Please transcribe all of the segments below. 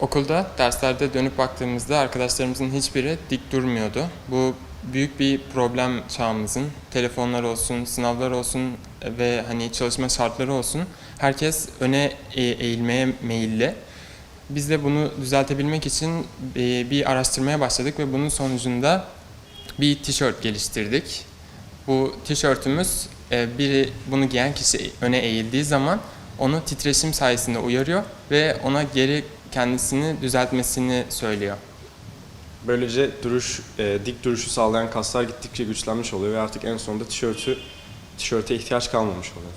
Okulda derslerde dönüp baktığımızda arkadaşlarımızın hiçbiri dik durmuyordu. Bu büyük bir problem çağımızın. Telefonlar olsun, sınavlar olsun ve hani çalışma şartları olsun. Herkes öne e- eğilmeye meyilli. Biz de bunu düzeltebilmek için e, bir araştırmaya başladık ve bunun sonucunda bir tişört geliştirdik. Bu tişörtümüz e, biri bunu giyen kişi öne eğildiği zaman onu titreşim sayesinde uyarıyor ve ona geri kendisini düzeltmesini söylüyor. Böylece duruş, e, dik duruşu sağlayan kaslar gittikçe güçlenmiş oluyor ve artık en sonunda tişörtü tişörte ihtiyaç kalmamış oluyor.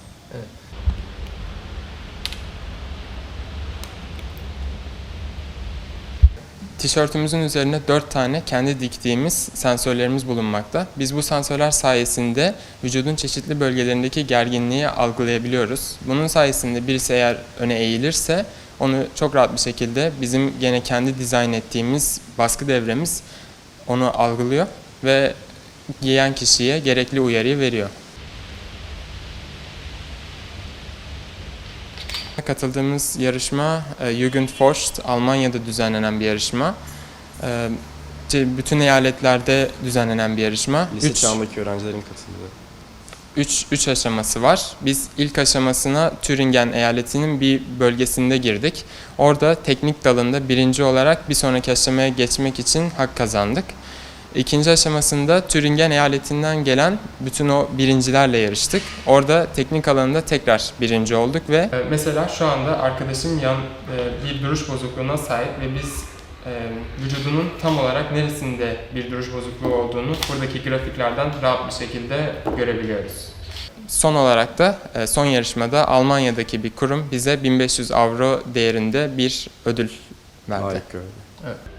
Tişörtümüzün üzerine 4 tane kendi diktiğimiz sensörlerimiz bulunmakta. Biz bu sensörler sayesinde vücudun çeşitli bölgelerindeki gerginliği algılayabiliyoruz. Bunun sayesinde birisi eğer öne eğilirse onu çok rahat bir şekilde bizim gene kendi dizayn ettiğimiz baskı devremiz onu algılıyor ve giyen kişiye gerekli uyarıyı veriyor. Katıldığımız yarışma e, Jugendforst Almanya'da düzenlenen bir yarışma. E, Bütün eyaletlerde düzenlenen bir yarışma. Lise Üç- çağındaki öğrencilerin katıldığı. 3 3 aşaması var. Biz ilk aşamasına Thüringen eyaletinin bir bölgesinde girdik. Orada teknik dalında birinci olarak bir sonraki aşamaya geçmek için hak kazandık. İkinci aşamasında Thüringen eyaletinden gelen bütün o birincilerle yarıştık. Orada teknik alanında tekrar birinci olduk ve mesela şu anda arkadaşım yan e, bir duruş bozukluğuna sahip ve biz e, vücudunun tam olarak neresinde bir duruş bozukluğu olduğunu buradaki grafiklerden rahat bir şekilde görebiliyoruz. Son olarak da e, son yarışmada Almanya'daki bir kurum bize 1500 avro değerinde bir ödül verdi. Gördü. Evet.